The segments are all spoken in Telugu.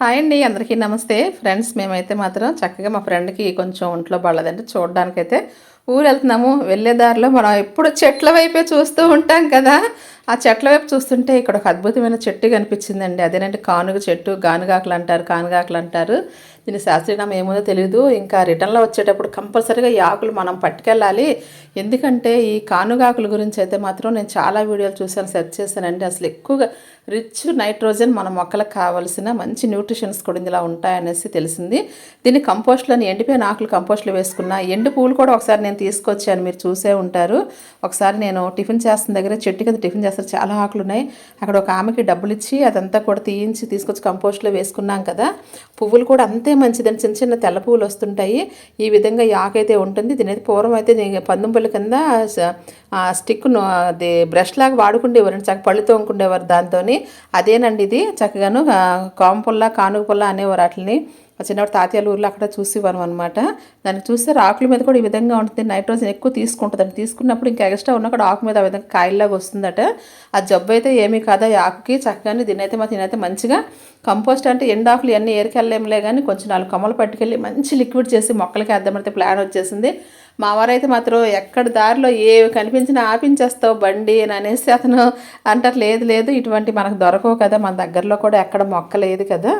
హాయ్ అండి అందరికీ నమస్తే. ఫ్రెండ్స్ మేమైతే మాత్రం చక్కగా మా ఫ్రెండ్కి కొంచెం ఒంట్లో బాగాలేదంటే చూడడానికైతే ఊరు వెళ్తున్నాము వెళ్ళే దారిలో మనం ఎప్పుడు చెట్ల వైపే చూస్తూ ఉంటాం కదా. ఆ చెట్ల వైపు చూస్తుంటే ఇక్కడ ఒక అద్భుతమైన చెట్టు కనిపించిందండి. అదేనంటే కానుగ చెట్టు. గానుగాకులు అంటారు కానుగాకులు అంటారు. దీని శాస్త్రీయనామం ఏముందో తెలియదు ఇంకా రిటర్న్లో వచ్చేటప్పుడు కంపల్సరీగా ఈ ఆకులు మనం పట్టుకెళ్ళాలి. ఎందుకంటే ఈ కానుగాకుల గురించి అయితే మాత్రం నేను చాలా వీడియోలు చూశాను సెర్చ్ చేశానండి. అసలు ఎక్కువగా రిచ్ నైట్రోజన్ మన మొక్కలకు కావాల్సిన మంచి న్యూట్రిషన్స్ కూడా ఇందులో ఉంటాయనేసి తెలిసింది. దీన్ని కంపోస్ట్లని ఎండిపోయిన ఆకులు కంపోస్ట్లో వేసుకున్న ఎండు పువ్వులు కూడా ఒకసారి నేను తీసుకొచ్చాను. మీరు చూసే ఉంటారు. ఒకసారి నేను టిఫిన్ చేస్తున్న దగ్గర చెట్టు కింద టిఫిన్ చేస్తారు. చాలా ఆకులు ఉన్నాయి. అక్కడ ఒక ఆమెకి డబ్బులు ఇచ్చి అదంతా కూడా తీయించి తీసుకొచ్చి కంపోస్ట్లో వేసుకున్నాం కదా. పువ్వులు కూడా అంతే మంచిదండి చిన్న చిన్న తెల్ల పువ్వులు వస్తుంటాయి. ఈ విధంగా ఈ ఆకు అయితే ఉంటుంది. దీని అయితే పూర్వం అయితే దీని పందుంపల్లి కింద స్టిక్ను అది బ్రష్ లాగా వాడుకుండేవారు చక్క పళ్ళు తోముకుండేవారు దాంతో అదేనండి ఇది. చక్కగాను ఆ, కామ పుల్ల కానుగ పుల్ల అనేవారు వాటిని మా చిన్నప్పుడు తాతయ్యలు ఊర్లో అక్కడ చూసేవాను అనమాట దాన్ని చూస్తే ఆకుల మీద కూడా ఈ విధంగా ఉంటుంది. నైట్రోజన్ ఎక్కువ తీసుకుంటుందండి తీసుకున్నప్పుడు ఇంకా ఎక్స్ట్రా ఉన్న కూడా ఆకు మీద ఆ విధంగా కాయల్లాగా వస్తుందట. ఆ జబ్బు అయితే ఏమీ కాదా. ఈ ఆకుకి చక్కగానే దీని మా తినైతే మంచిగా కంపోస్ట్ అంటే ఎండాకులు ఇవన్నీ ఏరికెళ్ళలేములే కానీ కొంచెం నాలుగు కొమ్మలు పట్టుకెళ్ళి మంచి లిక్విడ్ చేసి మొక్కలకి వేద్దామంటే ప్లాన్ వచ్చేసింది. మా వారైతే మాత్రం ఎక్కడ దారిలో ఏవి కనిపించినా ఆపించేస్తావు బండి అని అనేసి అతను అంటారు. లేదు లేదు ఇటువంటి మనకు దొరకవు కదా. మన దగ్గరలో కూడా ఎక్కడ మొక్క లేదు కదా.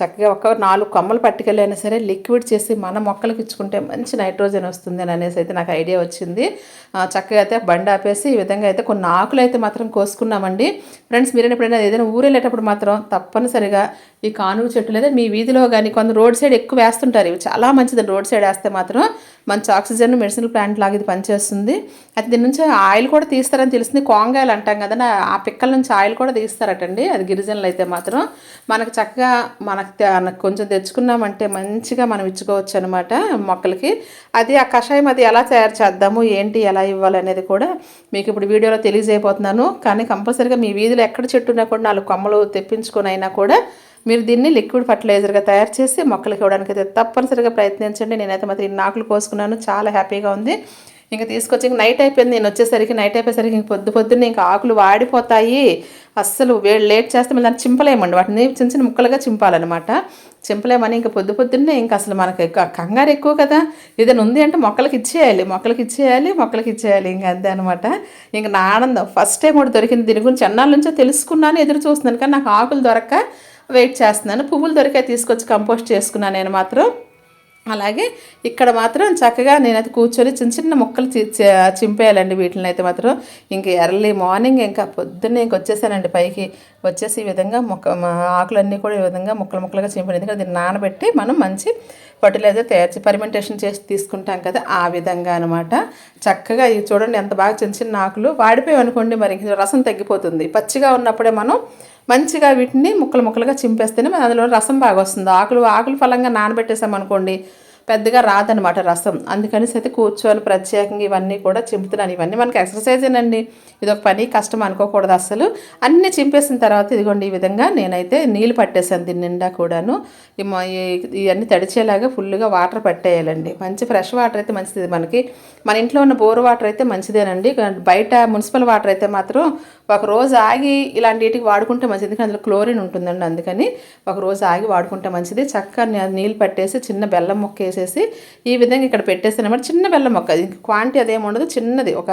చక్కగా ఒక నాలుగు కొమ్మలు పట్టుకెళ్ళైనా సరే లిక్విడ్ చేసి మన మొక్కలకు ఇచ్చుకుంటే మంచి నైట్రోజన్ వస్తుంది అని అనేసి అయితే నాకు ఐడియా వచ్చింది. చక్కగా అయితే బండి ఆపేసి ఈ విధంగా అయితే కొన్ని ఆకులు అయితే మాత్రం కోసుకున్నామండి. ఫ్రెండ్స్ మీరు ఎప్పుడైనా ఏదైనా ఊరు వెళ్ళేటప్పుడు మాత్రం తప్పనిసరిగా ఈ కానుగ చెట్టు లేదా మీ వీధిలో కానీ కొంత రోడ్ సైడ్ ఎక్కువ వేస్తుంటారు. ఇవి చాలా మంచిది. రోడ్ సైడ్ వేస్తే మాత్రం మంచి ఆక్సిజన్ మెడిసిన్ ప్లాంట్ లాగా ఇది పనిచేస్తుంది. అయితే దీని నుంచి ఆయిల్ కూడా తీస్తారని తెలిసింది. కోంగాయలు అంటాం కదా ఆ పిక్కల నుంచి ఆయిల్ కూడా తీస్తారటండి. అది గిరిజనులు అయితే మాత్రం మనకు చక్కగా మనకు మనకు కొంచెం తెచ్చుకున్నామంటే మంచిగా మనం ఇచ్చుకోవచ్చు అనమాట మొక్కలకి. అది ఆ కషాయం అది ఎలా తయారు చేద్దాము ఏంటి ఎలా ఇవ్వాలి అనేది కూడా మీకు ఇప్పుడు వీడియోలో తెలియజేయబోతున్నాను. కానీ కంపల్సరీగా మీ వీధిలో ఎక్కడ చెట్టు ఉన్నా కూడా నాలుగు కొమ్మలు తెప్పించుకొని అయినా కూడా మీరు దీన్ని లిక్విడ్ ఫర్టిలైజర్గా తయారు చేసి మొక్కలకి ఇవ్వడానికి అయితే తప్పనిసరిగా ప్రయత్నించండి. నేనైతే మాత్రం ఇన్ని ఆకులు కోసుకున్నాను. చాలా హ్యాపీగా ఉంది. ఇంకా తీసుకొచ్చి ఇంక నైట్ అయిపోయింది. నేను వచ్చేసరికి నైట్ అయిపోయేసరికి ఇంక పొద్దు పొద్దున్నే ఇంకా ఆకులు వాడిపోతాయి. అస్సలు వేడి లేట్ చేస్తే మళ్ళీ దాన్ని చింపలేమండి. వాటిని చిన్న చిన్న ముక్కలుగా చింపాలన్నమాట. చింపలేమని ఇంకా పొద్దు పొద్దున్నే ఇంకా అసలు మనకి ఎక్కువ కంగారు ఎక్కువ కదా. ఏదైనా ఉంది అంటే మొక్కలకి ఇచ్చేయాలి. మొక్కలకి ఇచ్చేయాలి. మొక్కలకి ఇచ్చేయాలి. ఇంకా అంతే అనమాట ఇంకా నా ఆనందం. ఫస్ట్ టైం కూడా దొరికింది. దీని గురించి ఎన్నాళ్ళ నుంచో తెలుసుకున్నాను. ఎదురు చూస్తున్నాను. కానీ నాకు ఆకులు దొరక్క వెయిట్ చేస్తున్నాను. పువ్వులు దొరికే తీసుకొచ్చి కంపోస్ట్ చేసుకున్నాను నేను మాత్రం. అలాగే ఇక్కడ మాత్రం చక్కగా నేనైతే కూర్చొని చిన్న చిన్న ముక్కలు చింపేయాలండి వీటిని అయితే మాత్రం. ఇంక ఎర్లీ మార్నింగ్ ఇంకా పొద్దున్నే ఇంక వచ్చేసానండి పైకి. వచ్చేసి ఈ విధంగా మొక్క ఆకులన్నీ కూడా ఈ విధంగా ముక్కలు ముక్కలుగా చింపాను ఎందుకంటే దీన్ని నానబెట్టి మనం మంచి ఫర్టిలైజర్ తయారు చేసి పర్మెంటేషన్ చేసి తీసుకుంటాం కదా ఆ విధంగా అనమాట చక్కగా ఇవి చూడండి ఎంత బాగా చిన్న చిన్న ఆకులు వాడిపోయి అనుకోండి మరి రసం తగ్గిపోతుంది. పచ్చిగా ఉన్నప్పుడే మనం మంచిగా వీటిని ముక్కలు ముక్కలుగా చింపేస్తేనే మన అందులో రసం బాగా వస్తుంది. ఆకులు ఆకులు ఫలంగా నానబెట్టేసాం అనుకోండి పెద్దగా రాదనమాట రసం. అందుకని అయితే కూర్చొని ప్రత్యేకంగా ఇవన్నీ కూడా చింపుతున్నాను. ఇవన్నీ మనకి ఎక్సర్సైజేనండి ఇది ఒక పని కష్టం అనుకోకూడదు అసలు అన్నీ చింపేసిన తర్వాత ఇదిగోండి ఈ విధంగా నేనైతే నీళ్ళు పట్టేసాను దీని నిండా కూడాను. ఇవన్నీ తడిచేలాగా ఫుల్గా వాటర్ పట్టేయాలండి. మంచి ఫ్రెష్ వాటర్ అయితే మంచిది మనకి. మన ఇంట్లో ఉన్న బోర్ వాటర్ అయితే మంచిదేనండి. బయట మున్సిపల్ వాటర్ అయితే మాత్రం ఒక రోజు ఆగి ఇలాంటి వీటికి వాడుకుంటే మంచిది. ఎందుకంటే అందులో క్లోరిన్ ఉంటుందండి అందుకని ఒక రోజు ఆగి వాడుకుంటే మంచిది. చక్కగా నీళ్ళు పట్టేసి చిన్న బెల్లం మొక్క వేసేసి ఈ విధంగా ఇక్కడ పెట్టేసాను అనమాట చిన్న బెల్లం మొక్క. క్వాంటిటీ అదేమి ఉండదు. చిన్నది ఒక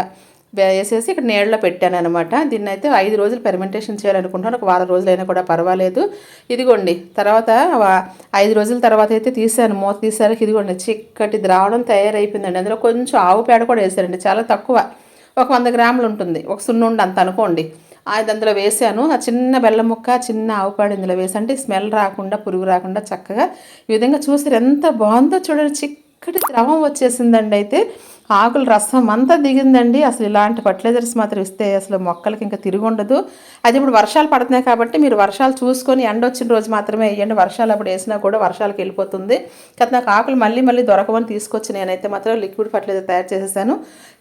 వేసేసి ఇక్కడ నీళ్ళలో పెట్టాను అనమాట దీన్ని అయితే ఐదు రోజులు పెర్మెంటేషన్ చేయాలనుకుంటున్నాను. ఒక వారం రోజులైనా కూడా పర్వాలేదు. ఇదిగోండి తర్వాత ఐదు రోజుల తర్వాత అయితే తీసాను. మూత తీసారు ఇదిగోండి చిక్కటి ద్రావణం తయారైపోయిందండి. అందులో కొంచెం ఆవు పేడ కూడా వేసారండి చాలా తక్కువ. ఒక వంద గ్రాములు ఉంటుంది. ఒక సున్నుండి అంత అనుకోండి. అది అందులో వేసాను. ఆ చిన్న బెల్లం ముక్క చిన్న ఆవు పేడ ఇందులో వేసి అంటే స్మెల్ రాకుండా పురుగు రాకుండా చక్కగా ఈ విధంగా చూసి ఎంత బాగుందో చూడండి చిక్కటి ద్రవం వచ్చేసిందండి అయితే. ఆకుల రసం అంతా దిగిందండి. అసలు ఇలాంటి ఫర్టిలైజర్స్ మాత్రం ఇస్తే అసలు మొక్కలకి ఇంకా తిరిగి ఉండదు. అది ఇప్పుడు వర్షాలు పడుతున్నాయి కాబట్టి మీరు వర్షాలు చూసుకొని ఎండ వచ్చిన రోజు మాత్రమే వేయండి. వర్షాలు అప్పుడు వేసినా కూడా వర్షాలకు వెళ్ళిపోతుంది. కదా నాకు ఆకులు మళ్ళీ మళ్ళీ దొరకవని తీసుకొచ్చి నేనైతే మాత్రం లిక్విడ్ ఫర్టిలైజర్ తయారు చేసేసాను.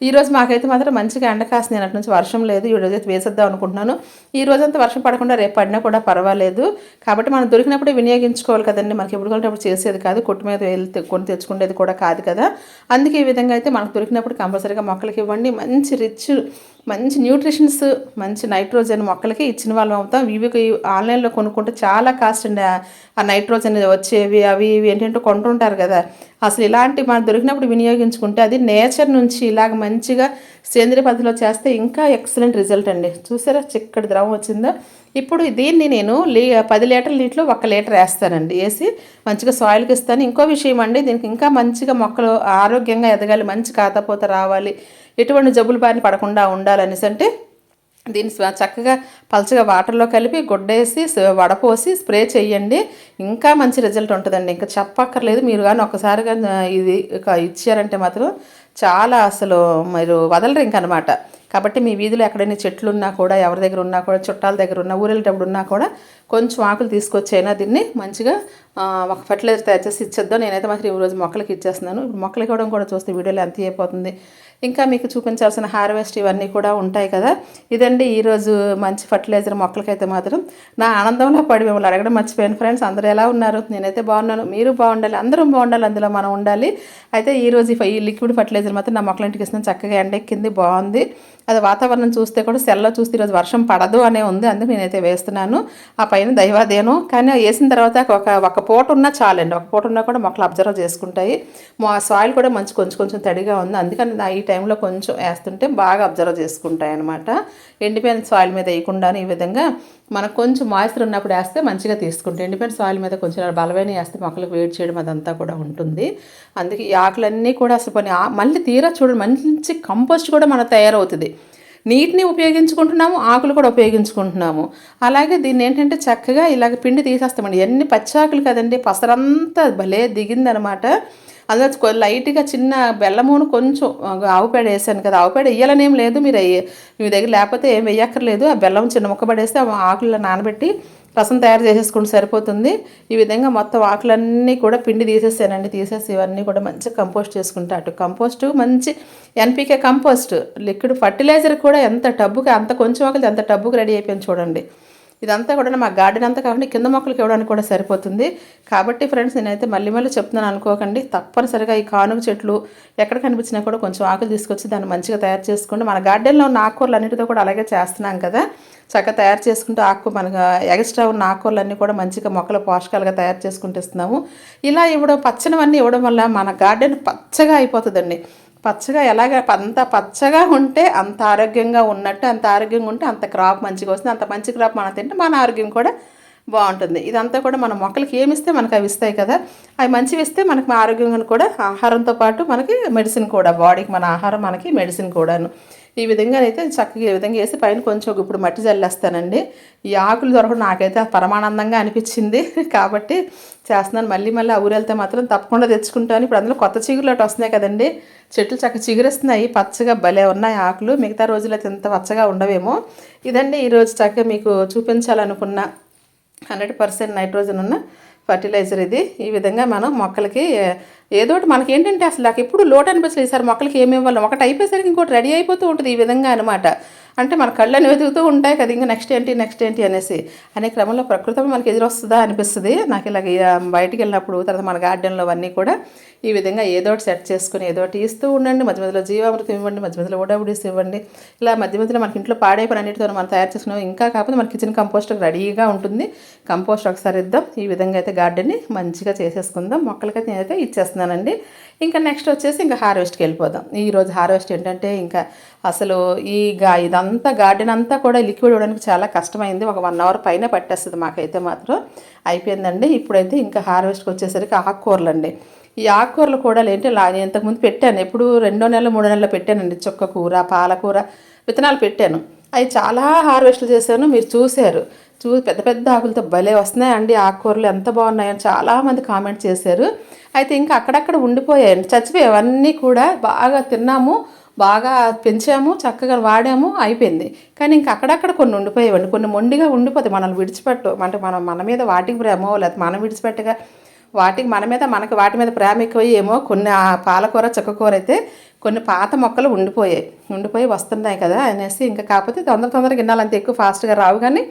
ఈరోజు మాకైతే మాత్రం మంచిగా ఎండ కాసింది అటు నుంచి వర్షం లేదు. ఈ రోజు అయితే వేసేద్దాం అనుకుంటున్నాను. ఈ రోజంతా వర్షం పడకుండా రేపు పడినా కూడా పర్వాలేదు. కాబట్టి మనం దొరికినప్పుడే వినియోగించుకోవాలి కదండి. మనకి ఎప్పుడు కంటే అప్పుడు చేసేది కాదు. కొట్టు మీద వెళ్ళి కొని తెచ్చుకునేది కూడా కాదు కదా. అందుకే ఈ విధంగా అయితే మనకు దొరికినప్పుడు కంపల్సరీగా మొక్కలకి ఇవ్వండి. మంచి రిచ్ మంచి న్యూట్రిషన్స్ మంచి నైట్రోజన్ మొక్కలకి ఇచ్చిన వాళ్ళం అవుతాం. ఇవి ఆన్లైన్లో కొనుక్కుంటే చాలా కాస్ట్ అండి. ఆ- నైట్రోజన్ వచ్చేవి అవి ఇవి ఏంటంటే కొంటుంటారు కదా. అసలు ఇలాంటి మనం దొరికినప్పుడు వినియోగించుకుంటే అది నేచర్ నుంచి ఇలాగ మంచిగా సేంద్రియ పద్ధతిలో చేస్తే ఇంకా ఎక్సలెంట్ రిజల్ట్ అండి. చూసారా చిక్కటి ద్రవం వచ్చిందో? ఇప్పుడు దీన్ని నేను లీ పది లీటర్ల నీటిలో ఒక లీటర్ వేస్తానండి. వేసి మంచిగా సాయిల్కి ఇస్తాను. ఇంకో విషయం అండి దీనికి ఇంకా మంచిగా మొక్కలు ఆరోగ్యంగా ఎదగాలి మంచి కాతపోత రావాలి ఎటువంటి జబ్బులు బారిన పడకుండా ఉండాలనేసి అంటే దీన్ని చక్కగా పలచగా వాటర్లో కలిపి గుడ్డేసి వడపోసి స్ప్రే చేయండి ఇంకా మంచి రిజల్ట్ ఉంటుందండి. ఇంకా చెప్పక్కర్లేదు. మీరు కానీ ఒకసారి కానీ ఇది ఇచ్చారంటే మాత్రం చాలా అసలు మీరు వదలరు ఇంకనమాట. కాబట్టి మీ వీధిలో ఎక్కడైనా చెట్లు ఉన్నా కూడా ఎవరి దగ్గర ఉన్నా కూడా చుట్టాల దగ్గర ఉన్నా ఊరెళ్ళేటప్పుడు ఉన్నా కూడా కొంచెం ఆకులు తీసుకొచ్చైనా దీన్ని మంచిగా ఒక ఫర్టిలైజర్ తయారు చేసి ఇచ్చేద్దాం. నేనైతే మాత్రం ఈ రోజు మొక్కలకి ఇచ్చేస్తున్నాను. ఇప్పుడు మొక్కలకి ఇవ్వడం కూడా చూస్తే వీడియోలో ఎంత అయిపోతుంది. ఇంకా మీకు చూపించాల్సిన హార్వెస్ట్ ఇవన్నీ కూడా ఉంటాయి కదా. ఇదండి ఈరోజు మంచి ఫర్టిలైజర్ మొక్కలకైతే మాత్రం. నా ఆనందంలో పడి మిమ్మల్ని అడగడం మర్చిపోయాను ఫ్రెండ్స్. అందరూ ఎలా ఉన్నారు? నేనైతే బాగున్నాను. మీరు బాగుండాలి అందరం బాగుండాలి అందులో మనం ఉండాలి. అయితే ఈరోజు ఈ ఈ లిక్విడ్ ఫర్టిలైజర్ మాత్రం నా మొక్కలంటికి ఇస్తున్నాను. చక్కగా ఎండెక్కింది బాగుంది. అది వాతావరణం చూస్తే కూడా సెల్లో చూస్తే ఈరోజు వర్షం పడదు అనే ఉంది అందుకు నేనైతే వేస్తున్నాను. ఆ పైన దైవాదేను కానీ వేసిన తర్వాత ఒక ఒక పూట ఉన్నా చాలండి. ఒక పూట ఉన్నా కూడా మొక్కలు అబ్జర్వ్ చేసుకుంటాయి. మా సాయిల్ కూడా మంచి కొంచెం కొంచెం తడిగా ఉంది. అందుకని నా ఈ టైంలో కొంచెం వేస్తుంటే బాగా అబ్జర్వ్ చేసుకుంటాయి అనమాట ఎండిపోయిన సాయిల్ మీద వేయకుండానే ఈ విధంగా మనకు కొంచెం మాయిస్టర్ ఉన్నప్పుడు వేస్తే మంచిగా తీసుకుంటే ఎండిపోయిన సాయిల్ మీద కొంచెం బలమైన వేస్తే మొక్కలకు వేడి చేయడం అదంతా కూడా ఉంటుంది. అందుకే ఈ ఆకులన్నీ కూడా అసలు పని మళ్ళీ తీరా చూడండి మంచి కంపోస్ట్ కూడా మనకు తయారవుతుంది. నీటిని ఉపయోగించుకుంటున్నాము ఆకులు కూడా ఉపయోగించుకుంటున్నాము. అలాగే దీన్ని ఏంటంటే చక్కగా ఇలాగ పిండి తీసేస్తామండి. ఎన్ని పచ్చి ఆకులు కదండి పసరంతా భలే దిగిందనమాట. అందులో లైట్గా చిన్న బెల్లమును కొంచెం ఆవు పేడ వేసాను కదా ఆవు పేడ వేయాలనేం లేదు మీరు మీ దగ్గర లేకపోతే ఏం వేయక్కర్లేదు ఆ బెల్లం చిన్న ముక్క పడేస్తే ఆకుల్లో నానబెట్టి రసం తయారు చేసేసుకుంటే సరిపోతుంది. ఈ విధంగా మొత్తం ఆకులన్నీ కూడా పిండి తీసేసానండి తీసేసి ఇవన్నీ కూడా మంచిగా కంపోస్ట్ చేసుకుంటా అటు కంపోస్ట్ మంచి ఎన్పికే కంపోస్ట్ లిక్విడ్ ఫర్టిలైజర్ కూడా ఎంత టబ్బుకి అంత కొంచెం ఆకలి ఎంత టబ్బుకి రెడీ అయిపోయింది చూడండి. ఇదంతా కూడా మా గార్డెన్ అంతా కాకుండా కింద మొక్కలకి ఇవ్వడానికి కూడా సరిపోతుంది. కాబట్టి ఫ్రెండ్స్ నేనైతే మళ్ళీ మళ్ళీ చెప్తున్నాను అనుకోకండి. తప్పనిసరిగా ఈ కానుగ చెట్లు ఎక్కడ కనిపించినా కూడా కొంచెం ఆకులు తీసుకొచ్చి దాన్ని మంచిగా తయారు చేసుకోండి. మన గార్డెన్లో ఉన్న ఆకుకూరలు అన్నిటితో కూడా అలాగే చేస్తున్నాం కదా. చక్కగా తయారు చేసుకుంటూ ఆకు మనకు ఎక్స్ట్రా ఉన్న ఆకుకూరలన్నీ కూడా మంచిగా మొక్కల పోషకాలుగా తయారు చేసుకుంటూ ఇస్తున్నాము. ఇలా ఇవ్వడం పచ్చనివన్నీ ఇవ్వడం వల్ల మన గార్డెన్ పచ్చగా అయిపోతుందండి. పచ్చగా ఎలాగ అంత పచ్చగా ఉంటే అంత ఆరోగ్యంగా ఉన్నట్టు అంత ఆరోగ్యంగా ఉంటే అంత క్రాప్ మంచిగా వస్తుంది. అంత మంచి క్రాప్ మనం తింటే మన ఆరోగ్యం కూడా బాగుంటుంది. ఇదంతా కూడా మన మొక్కలకి ఏమిస్తే మనకు అవి ఇస్తాయి కదా. అవి మంచివి ఇస్తే మనకి ఆరోగ్యంగా కూడా ఆహారంతో పాటు మనకి మెడిసిన్ కూడా బాడీకి మన ఆహారం మనకి మెడిసిన్ కూడాను. ఈ విధంగా అయితే చక్కగా ఈ విధంగా వేసి పైన కొంచెం ఇప్పుడు మట్టి జల్లేస్తానండి. ఈ ఆకులు దొరకడం నాకైతే పరమానందంగా అనిపించింది. కాబట్టి చేస్తున్నాను. మళ్ళీ మళ్ళీ ఆ ఊరు వెళ్తే మాత్రం తప్పకుండా తెచ్చుకుంటాను. ఇప్పుడు అందులో కొత్త చిగురులు అటు వస్తున్నాయి కదండి. చెట్లు చక్క చిగురిస్తున్నాయి. పచ్చగా భలే ఉన్నాయి ఆకులు. మిగతా రోజులైతే ఇంత పచ్చగా ఉండవేమో. ఇదండి ఈరోజు చక్కగా మీకు చూపించాలనుకున్న హండ్రెడ్ పర్సెంట్ నైట్రోజన్ ఉన్న ఫర్టిలైజర్ ఇది. ఈ విధంగా మనం మొక్కలకి ఏదో ఒకటి మనకి అసలు నాకు ఎప్పుడు లోటు అనిపించలేదు. సార్ మొక్కలకి ఏమి ఇవ్వాలి. ఒకటి అయిపోయేసరికి ఇంకోటి రెడీ అయిపోతూ ఉంటుంది ఈ విధంగా అనమాట అంటే మన కళ్ళని వెతుకుతూ ఉంటాయి కదా ఇంకా నెక్స్ట్ ఏంటి నెక్స్ట్ ఏంటి అనేసి. అనే క్రమంలో ప్రకృతం మనకి ఎదురొస్తుందా అనిపిస్తుంది. నాకు ఇలాగ బయటికి వెళ్ళినప్పుడు తర్వాత మన గార్డెన్లో అవన్నీ కూడా ఈ విధంగా ఏదో ఒకటి సెట్ చేసుకుని ఏదో ఒకటి ఇస్తూ ఉండండి. మధ్య మధ్యలో జీవామృతం ఇవ్వండి మధ్య మధ్యలో ఓడబుడిస్ ఇవ్వండి. ఇలా మధ్య మధ్యలో మనకి ఇంట్లో పాడే పని అన్నిటితో మనం తయారు చేసుకున్నాం. ఇంకా కాకపోతే మన కిచెన్ కంపోస్ట్ రెడీగా ఉంటుంది. కంపోస్ట్ ఒకసారి ఇద్దాం. ఈ విధంగా అయితే గార్డెన్ని మంచిగా చేసేసుకుందాం. మొక్కలకైతే నేనైతే ఇచ్చేస్తున్నానండి. ఇంకా నెక్స్ట్ వచ్చేసి ఇంకా హార్వెస్ట్కి వెళ్ళిపోదాం. ఈరోజు హార్వెస్ట్ ఏంటంటే ఇంకా అసలు ఈ గా ఇదంతా గార్డెన్ అంతా కూడా లిక్విడ్ ఇవ్వడానికి చాలా కష్టమైంది. ఒక వన్ అవర్ పైన పట్టేస్తుంది మాకైతే మాత్రం. అయిపోయిందండి. ఇప్పుడైతే ఇంకా హార్వెస్ట్కి వచ్చేసరికి ఆకుకూరలు అండి ఈ ఆకుకూరలు కూడా లేంటే లా నేను ఇంతకుముందు పెట్టాను. ఎప్పుడు రెండో నెలలు మూడో నెలలు పెట్టానండి. చుక్క కూర పాలకూర విత్తనాలు పెట్టాను. అవి చాలా హార్వెస్ట్లు చేశాను. మీరు చూశారు. చూ పెద్ద పెద్ద ఆకులతో భలే వస్తున్నాయండి ఆకుకూరలు. ఎంత బాగున్నాయని చాలామంది కామెంట్ చేశారు. అయితే ఇంకా అక్కడక్కడ ఉండిపోయాయండి. చచ్చిపోయాయి కూడా బాగా తిన్నాము. బాగా పెంచాము. చక్కగా వాడాము. అయిపోయింది. కానీ ఇంకా అక్కడక్కడ కొన్ని ఉండిపోయేవండి. కొన్ని మొండిగా ఉండిపోతాయి. మనల్ని విడిచిపెట్టు అంటే మనం మన మీద వాటికి ప్రేమో లేకపోతే మనం విడిచిపెట్టగా వాటికి మన మీద మనకి వాటి మీద ప్రేమ ఎక్కువయ్యి ఏమో కొన్ని ఆ పాలకూర చుక్కకూర అయితే కొన్ని పాత మొక్కలు ఉండిపోయాయి. ఉండిపోయి వస్తున్నాయి కదా అనేసి ఇంకా కాకపోతే తొందర తొందరగా గిన్నాలంత ఎక్కువ ఫాస్ట్గా రావు. కానీ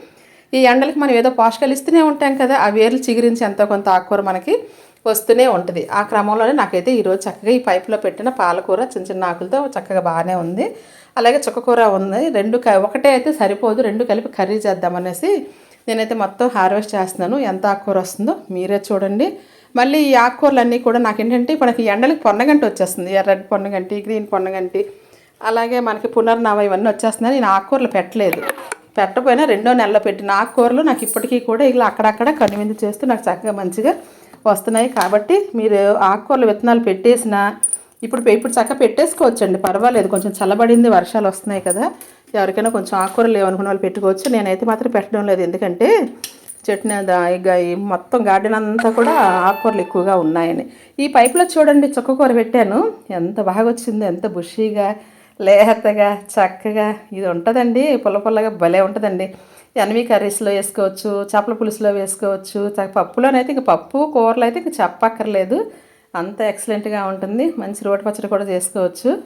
ఈ ఎండలకి మనం ఏదో పోషకాలు ఇస్తూనే ఉంటాం కదా ఆ వేర్లు చిగురించి ఎంతో కొంత ఆకుకూర మనకి వస్తూనే ఉంటుంది. ఆ క్రమంలోనే నాకైతే ఈరోజు చక్కగా ఈ పైపులో పెట్టిన పాలకూర చిన్న చిన్న ఆకులతో చక్కగా బాగానే ఉంది. అలాగే చుక్కకూర ఉంది. రెండు క- ఒకటే అయితే సరిపోదు రెండు కలిపి కర్రీ చేద్దామనేసి నేనైతే మొత్తం హార్వెస్ట్ చేస్తున్నాను. ఎంత ఆకుకూర వస్తుందో మీరే చూడండి. మళ్ళీ ఈ ఆకుకూరలన్నీ కూడా నాకు ఏంటంటే ఇప్పుడు మనకి ఎండలకి పొన్నగంటి వచ్చేస్తుంది. ఎర్రటి పొన్నగంటి గ్రీన్ పొన్నగంటి. అలాగే మనకి పునర్నవ ఇవన్నీ వచ్చేస్తున్నాయి. నేను ఆకుకూరలు పెట్టలేదు. పెట్టకపోయినా రెండో నెలలో పెట్టిన ఆకుకూరలు నాకు ఇప్పటికీ కూడా ఇలా అక్కడక్కడ కనువిందు చేస్తూ నాకు చక్కగా మంచిగా వస్తున్నాయి. కాబట్టి మీరు ఆకుకూరలు విత్తనాలు పెట్టేసిన ఇప్పుడు ఇప్పుడు చక్కగా పెట్టేసుకోవచ్చండి. పర్వాలేదు. కొంచెం చల్లబడింది వర్షాలు వస్తున్నాయి కదా. ఎవరికైనా కొంచెం ఆకుకూరలు లేవనుకున్న వాళ్ళు పెట్టుకోవచ్చు. నేనైతే మాత్రం పెట్టడం లేదు. ఎందుకంటే చట్నీ దా- ఈ మొత్తం గార్డెన్ అంతా కూడా ఆకుకూరలు ఎక్కువగా ఉన్నాయని. ఈ పైపులో చూడండి చుక్కకూర పెట్టాను. ఎంత బాగా వచ్చిందో ఎంత బుషీగా లేతగా చక్కగా ఇది ఉంటుందండి. పుల్ల పుల్లగా భలే ఉంటుందండి. ఎనమి కర్రీస్లో వేసుకోవచ్చు చేపల పులుసులో వేసుకోవచ్చు పప్పులోనైతే ఇంక పప్పు కూరలు అయితే ఇంక చెప్పక్కర్లేదు. అంత ఎక్సలెంట్గా ఉంటుంది. మంచి రోటి పచ్చడి కూడా చేసుకోవచ్చు.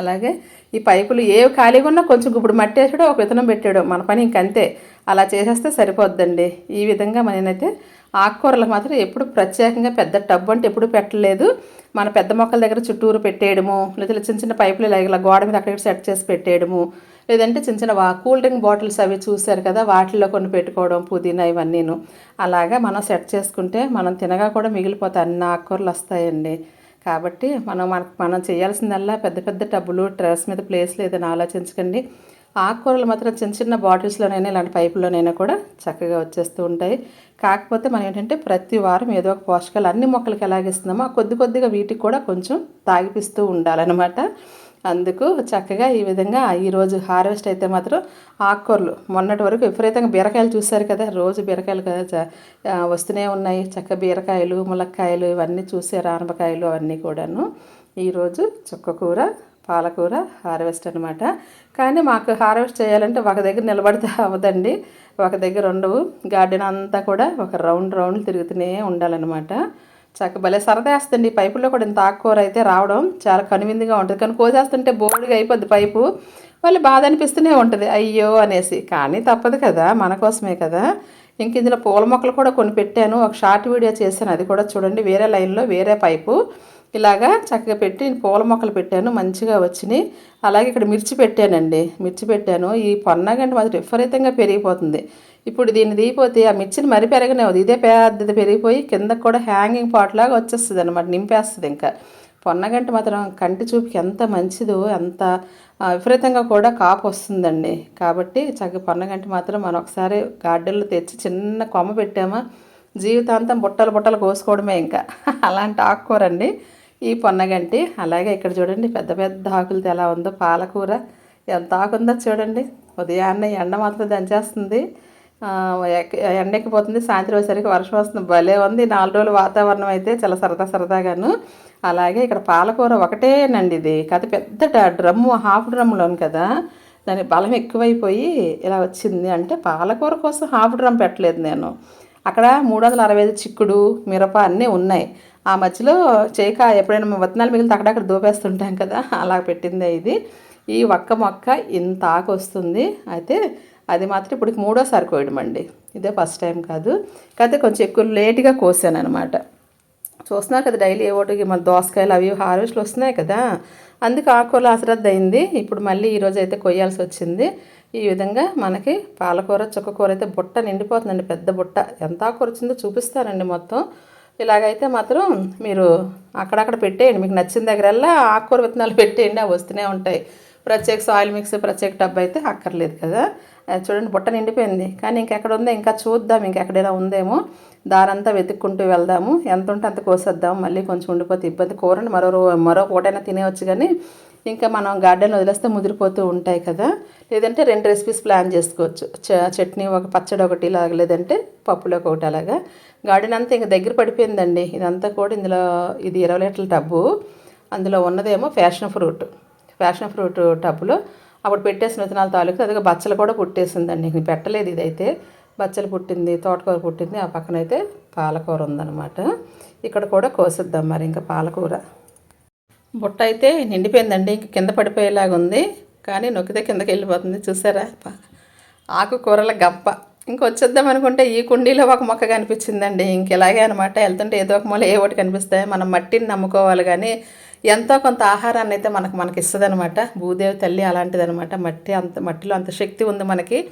అలాగే ఈ పైపులు ఏ ఖాళీగా ఉన్నా కొంచెం ఇప్పుడు మట్టి వేసాడో ఒక విత్తనం పెట్టాడు మన పని ఇంకంతే అలా చేసేస్తే సరిపోద్దండి. ఈ విధంగా నేనైతే ఆకుకూరలకు మాత్రం ఎప్పుడు ప్రత్యేకంగా పెద్ద టబ్ అంటే ఎప్పుడు పెట్టలేదు. మన పెద్ద మొక్కల దగ్గర చుట్టూరు పెట్టేయడము లేదా చిన్న చిన్న పైపులు ఇలా ఇలా గోడ మీద అక్కడ సెట్ చేసి పెట్టేయడము లేదంటే చిన్న చిన్న కూల్ డ్రింక్ బాటిల్స్ అవి చూశారు కదా వాటిల్లో కొన్ని పెట్టుకోవడం పుదీనా ఇవన్నీను. అలాగా మనం సెట్ చేసుకుంటే మనం తినగా కూడా మిగిలిపోతాయి అన్ని ఆకుకూరలు వస్తాయండి. కాబట్టి మనం మనకు మనం చేయాల్సిందల్లా పెద్ద పెద్ద టబ్బులు టెర్రస్ మీద ప్లేస్ లేదని ఆలోచించకండి. ఆకుకూరలు మాత్రం చిన్న చిన్న బాటిల్స్లోనైనా ఇలాంటి పైపులోనైనా కూడా చక్కగా వచ్చేస్తూ ఉంటాయి. కాకపోతే మనం ఏంటంటే ప్రతి వారం ఏదో ఒక పోషకాలు అన్ని మొక్కలకి ఎలాగిస్తున్నామో ఆ కొద్ది కొద్దిగా వీటికి కూడా కొంచెం తాగిపిస్తూ ఉండాలన్నమాట. అందుకు చక్కగా ఈ విధంగా ఈరోజు హార్వెస్ట్ అయితే మాత్రం ఆకుకూరలు మొన్నటి వరకు విపరీతంగా బీరకాయలు చూశారు కదా రోజు బీరకాయలు కదా వస్తూనే ఉన్నాయి. చక్క బీరకాయలు ములక్కాయలు ఇవన్నీ చూసారు ఆనపకాయలు అవన్నీ కూడాను. ఈరోజు చుక్కకూర పాలకూర హార్వెస్ట్ అనమాట కానీ మాకు హార్వెస్ట్ చేయాలంటే ఒక దగ్గర నిలబడితే అవ్వదండి. ఒక దగ్గర ఉండవు. గార్డెన్ అంతా కూడా ఒక రౌండ్ రౌండ్ తిరుగుతూనే ఉండాలన్నమాట. చక్క భలే సరదా వేస్తుంది. ఈ పైపులో కూడా ఇంత ఆకుకూర అయితే రావడం చాలా కనువిందుగా ఉంటుంది. కానీ కోసేస్తుంటే బోర్డుగా అయిపోద్ది పైపు. మళ్ళీ బాధ అనిపిస్తూనే ఉంటుంది. అయ్యో అనేసి. కానీ తప్పదు కదా మన కోసమే కదా. ఇంక ఇందులో పూల మొక్కలు కూడా కొన్ని పెట్టాను. ఒక షార్ట్ వీడియో చేశాను. అది కూడా చూడండి. వేరే లైన్లో వేరే పైపు. ఇలాగా చక్కగా పెట్టి పూల మొక్కలు పెట్టాను మంచిగా వచ్చినాయి. అలాగే ఇక్కడ మిర్చి పెట్టానండి. మిర్చి పెట్టాను. ఈ పొన్నగంటి మాత్రం విపరీతంగా పెరిగిపోతుంది. ఇప్పుడు దీన్ని దిగిపోతే ఆ మిర్చిని మరి పెరగనేవద్దు ఇదే పెద్దది పెరిగిపోయి కిందకు కూడా హ్యాంగింగ్ పాట్లాగా వచ్చేస్తుంది అనమాట నింపేస్తుంది ఇంకా. పొన్నగంటి మాత్రం కంటి చూపుకి ఎంత మంచిదో అంత విపరీతంగా కూడా కాపు వస్తుందండి. కాబట్టి చక్కగా పొన్నగంటి మాత్రం మనం ఒకసారి గార్డెన్లో తెచ్చి చిన్న కొమ్మ పెట్టామా జీవితాంతం బుట్టలు బుట్టలు కోసుకోవడమే ఇంకా. అలాంటి ఆకుకూరండి. ఈ పొన్నగంటి. అలాగే ఇక్కడ చూడండి పెద్ద పెద్ద ఆకులతో ఎలా ఉందో పాలకూర ఎంత ఆకుందో చూడండి. ఉదయాన్నే ఎండ మాత్రం దంచేస్తుంది. ఎండెక్కిపోతుంది సాయంత్రం వచ్చేసరికి వర్షం వస్తుంది. భలే ఉంది. నాలుగు రోజులు వాతావరణం అయితే చాలా సరదా సరదాగాను. అలాగే ఇక్కడ పాలకూర ఒకటేనండి ఇది. కాదు పెద్ద డ్రమ్ము హాఫ్ డ్రమ్లోను కదా. దాని బలం ఎక్కువైపోయి ఇలా వచ్చింది అంటే పాలకూర కోసం హాఫ్ డ్రమ్ పెట్టలేదు నేను. అక్కడ మూడు వందల అరవై ఐదు చిక్కుడు మిరప అన్నీ ఉన్నాయి. ఆ మధ్యలో చేక ఎప్పుడైనా మేము విత్తనాలు మిగిలితే అక్కడక్కడ దూపేస్తుంటాం కదా అలా పెట్టిందే ఇది. ఈ ఒక్క మొక్క ఇంత ఆకు వస్తుంది. అయితే అది మాత్రం ఇప్పుడు మూడోసారి కోయడం అండి ఇదే ఫస్ట్ టైం కాదు. కాకపోతే కొంచెం ఎక్కువ లేట్గా కోసాను అనమాట చూస్తున్నారు కదా డైలీ ఏ ఒకటి మన దోసకాయలు అవి హార్వెస్ట్లు వస్తున్నాయి కదా అందుకు ఆకుకూరలు అశ్రద్ధ అయింది ఇప్పుడు మళ్ళీ ఈరోజు అయితే కొయ్యాల్సి వచ్చింది. ఈ విధంగా మనకి పాలకూర చుక్కకూర అయితే బుట్ట నిండిపోతుందండి. పెద్ద బుట్ట. ఎంత ఆకుకూర వచ్చిందో చూపిస్తారండి మొత్తం. ఇలాగైతే మాత్రం మీరు అక్కడక్కడ పెట్టేయండి. మీకు నచ్చిన దగ్గరల్లా ఆకుకూర విత్తనాలు పెట్టేయండి. అవి వస్తూనే ఉంటాయి. ప్రత్యేక సాయిల్ మిక్స్ ప్రత్యేక టబ్ అయితే అక్కర్లేదు కదా. అది చూడండి బుట్ట నిండిపోయింది. కానీ ఇంకెక్కడ ఉందో ఇంకా చూద్దాం ఇంకెక్కడైనా ఉందేమో. దారంతా వెతుక్కుంటూ వెళ్దాము. ఎంత ఉంటే అంత కోసేద్దాం. మళ్ళీ కొంచెం ఉండిపోతే ఇబ్బంది. కూరని మరో రో మరో పూటైనా తినేవచ్చు కానీ ఇంకా మనం గార్డెన్ వదిలేస్తే ముదిరిపోతూ ఉంటాయి కదా. లేదంటే రెండు రెసిపీస్ ప్లాన్ చేసుకోవచ్చు. చ- చట్నీ ఒక పచ్చడి ఒకటి ఇలాగ లేదంటే పప్పులోకి ఒకటి అలాగా. గార్డెన్ అంతా ఇంకా దగ్గర పడిపోయిందండి. ఇదంతా కూడా ఇందులో ఇది ఇరవై లీటర్ల టబ్బు. అందులో ఉన్నదేమో ఫ్యాషన్ ఫ్రూట్ ఫ్యాషన్ ఫ్రూట్ టబ్బులో అప్పుడు పెట్టేసిన విత్తనాల తాలూకు అదిగా బచ్చలు కూడా పుట్టేసిందండి. ఇంక పెట్టలేదు ఇదైతే. బచ్చలు పుట్టింది తోటకూర పుట్టింది. ఆ పక్కన అయితే పాలకూర ఉందన్నమాట. ఇక్కడ కూడా కోసిద్దాం మరి ఇంకా పాలకూర. బుట్ట అయితే నిండిపోయిందండి ఇంక కింద పడిపోయేలాగా ఉంది. కానీ నొక్కితే కిందకి వెళ్ళిపోతుంది చూసారా? ప- ఆకుకూరల గంప ఇంకొచ్చేద్దాం అనుకుంటే ఈ కుండీలో ఒక మొక్క కనిపించిందండి. ఇంక ఇలాగే అనమాట వెళ్తుంటే ఏదో ఒక మూల ఏ ఒకటి కనిపిస్తాయి. మనం మట్టిని నమ్ముకోవాలి కానీ ఎంతో కొంత ఆహారాన్ని అయితే మనకు మనకి ఇస్తుంది అనమాట భూదేవి తల్లి అలాంటిదనమాట మట్టి అంత మట్టిలో అంత శక్తి ఉంది మనకి.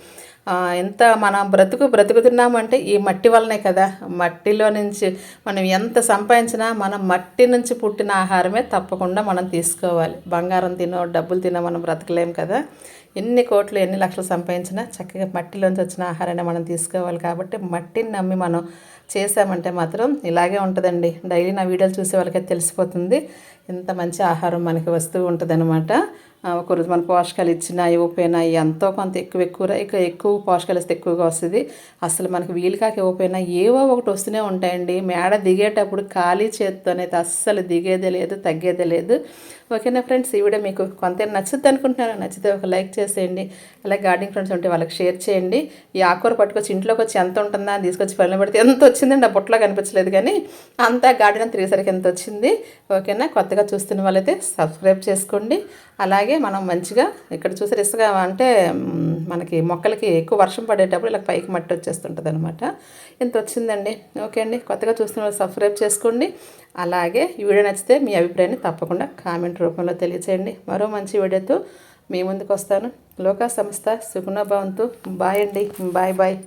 ఎంత మనం బ్రతుకు బ్రతుకుతున్నామంటే ఈ మట్టి వల్లనే కదా. మట్టిలో నుంచి మనం ఎంత సంపాదించినా మనం మట్టి నుంచి పుట్టిన ఆహారమే తప్పకుండా మనం తీసుకోవాలి. బంగారం తినో డబ్బులు తినో మనం బ్రతకలేం కదా. ఎన్ని కోట్లు ఎన్ని లక్షలు సంపాదించినా చక్కగా మట్టిలోంచి వచ్చిన ఆహారాన్ని మనం తీసుకోవాలి కాబట్టి మట్టిని నమ్మి మనం చేసామంటే మాత్రం ఇలాగే ఉంటుందండి. డైలీ నా వీడియోలు చూసే వాళ్ళకైతే తెలిసిపోతుంది. ఇంత మంచి ఆహారం మనకి వస్తూ ఉంటుందన్నమాట. ఒకరోజు మన పోషకాలు ఇచ్చినా ఇవ్వకపోయినా ఎంతో కొంత ఎక్కువ ఎక్కువ ఇక ఎక్కువ పోషకాలు ఇస్తే ఎక్కువగా వస్తుంది. అసలు మనకి వీలు కాక ఇవ్వకపోయినా ఏవో ఒకటి వస్తూనే ఉంటాయండి. మేడ దిగేటప్పుడు ఖాళీ చేత్తో అస్సలు దిగేదే లేదు తగ్గేదే లేదు. ఓకేనా ఫ్రెండ్స్? ఈ వీడియో మీకు కొంత నచ్చుద్ది అనుకుంటున్నాను. నచ్చితే ఒక లైక్ చేసేయండి. అలాగే గార్డెన్ ఫ్రెండ్స్ ఉంటే వాళ్ళకి షేర్ చేయండి. ఈ ఆకూర పట్టుకొచ్చి ఇంట్లోకి వచ్చి ఎంత ఉంటుందా అని తీసుకొచ్చి పనులు పెడితే ఎంత వచ్చిందండి? ఆ బుట్టలో కనిపించలేదు కానీ అంతా గార్డెన్ తిరిగేసరికి ఎంత వచ్చింది? ఓకేనా? కొత్తగా చూస్తున్న వాళ్ళైతే సబ్స్క్రైబ్ చేసుకోండి. అలాగే మనం మంచిగా ఇక్కడ చూసే ఇసుక అంటే మనకి మొక్కలకి ఎక్కువ వర్షం పడేటప్పుడు ఇలా పైకి మట్టి వచ్చేస్తుంటుంది అనమాట ఇంత వచ్చిందండి? ఓకే అండి. కొత్తగా చూస్తున్న వాళ్ళు సబ్స్క్రైబ్ చేసుకోండి. అలాగే ఈ వీడియో నచ్చితే మీ అభిప్రాయాన్ని తప్పకుండా కామెంట్ రూపంలో తెలియచేయండి. మరో మంచి వీడియోతో మీ ముందుకు వస్తాను. లోకా సంస్థ సుగుణ భవంతు. బాయ్ అండి. Bye bye.